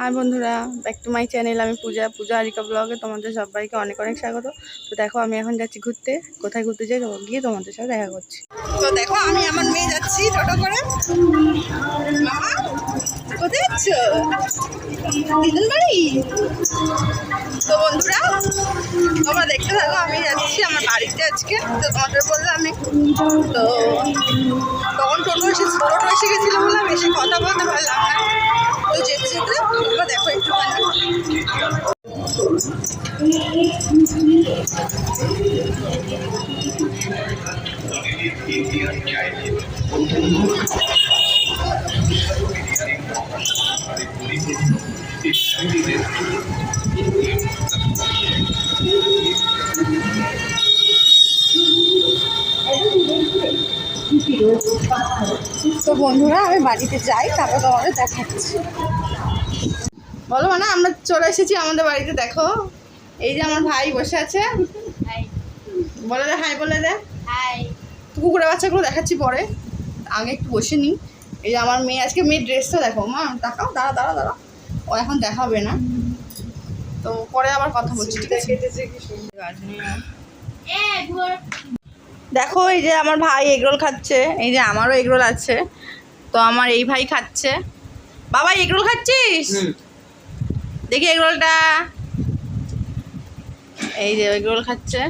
High বন্ধুরা back to my channel আমি পূজা পূজা হারিকা ব্লগে তোমাদের সবাইকে অনেক অনেক স্বাগত। তো দেখো, আমি এখন যাচ্ছি ঘুরতে। কোথায় ঘুরতে যাই? গিয়ে তোমাদের সাথে দেখা করছি। তো দেখো, আমি আমার মেয়ে যাচ্ছি টোটো করে। কোথায় যাচ্ছ? তো বন্ধুরা, তোমরা দেখতে থাকো, আমি যাচ্ছি আমার বাড়িতে আজকে। তো তোমাদের বললাম আমি, তো তখন টোটো এসে টোটো এসে গেছিল বলে আমি এসে কথা বলতে পারলাম না। তো যেতে তোমরা দেখো একটুখানি তো বন্ধুরা আমি বাড়িতে যাই তারপর তোমাদের দেখাচ্ছি। বলো মানে আমরা চলে এসেছি আমাদের বাড়িতে দেখো। এই যে আমার ভাই বসে আছে। বলে দে হাই বলে দে। কুকুরের বাচ্চাগুলো দেখাচ্ছি পরে। আগে একটু বসে নিই। এই যে আমার মেয়ে আজকে মেয়ের ড্রেসটা দেখো মা তাকাও দাঁড়া দাঁড়া দাঁড়া। ও এখন দেখাবে না। তো পরে আবার কথা বলছি ঠিক আছে? দেখো এই যে আমার ভাই এগরোল খাচ্ছে এই যে আমারও এগরোল আছে তো আমার এই ভাই খাচ্ছে। বাবা এগরোল খাচ্ছিস? দেখি এগরোলটা। এই যে এগরোল খাচ্ছে।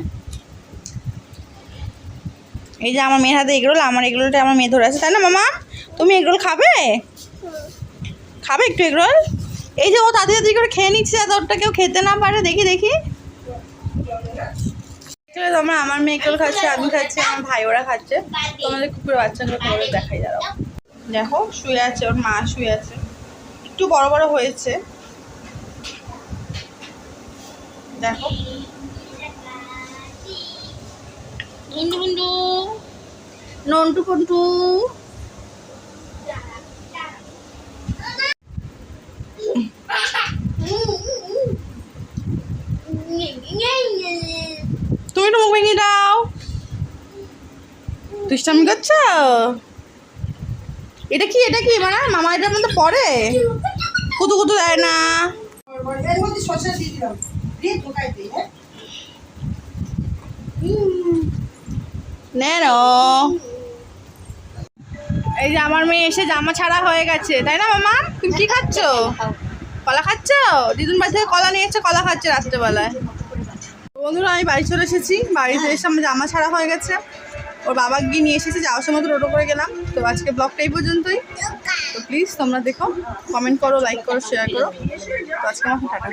এই যে আমার মেয়ের হাতে এগরোল আমার এগরোলটা আমার মেয়ে ধরে আছে তাই না মামা? তুমি এগরোল খাবে? খাবে একটু এগরোল? এই যে ও তাড়াতাড়ি করে খেয়ে নিচ্ছে যাতে ওটা কেউ খেতে না পারে। দেখি দেখি। চলে তোমরা আমার মেয়েকেও খাচ্ছে আমি খাচ্ছি আমার ভাই ওরা খাচ্ছে। তোমাদের কুকুর বাচ্চাগুলো তোমাদের দেখাই দাঁড়াও। দেখো শুয়ে আছে ওর মা শুয়ে আছে। একটু বড় বড় হয়েছে। দেখো। নন্টু কন্টু তুমি একটু মুখ ভেঙে দাও দুষ্টামি করছ? এটা কি এটা কি মানে মামা এটার মধ্যে পড়ে? কুতু কুতু দেয় না। এই যে আমার মেয়ে এসে জামা ছাড়া হয়ে গেছে, তাই না মামা? তুমি কি খাচ্ছ? কলা খাচ্ছ? দিদুন বাড়ি থেকে কলা নিয়ে এসে কলা খাচ্ছে রাত্রেবেলায়। বন্ধুরা আমি বাড়ি চলে এসেছি। বাড়িতে এসে আমার জামা ছাড়া হয়ে গেছে। ওর বাবা গিয়ে নিয়ে এসেছে যাওয়ার সময় তো টোটো করে গেলাম। তো আজকে ব্লগটা এই পর্যন্তই। তো প্লিজ তোমরা দেখো কমেন্ট করো লাইক করো শেয়ার করো। তো আজকে আমাকে টাটা।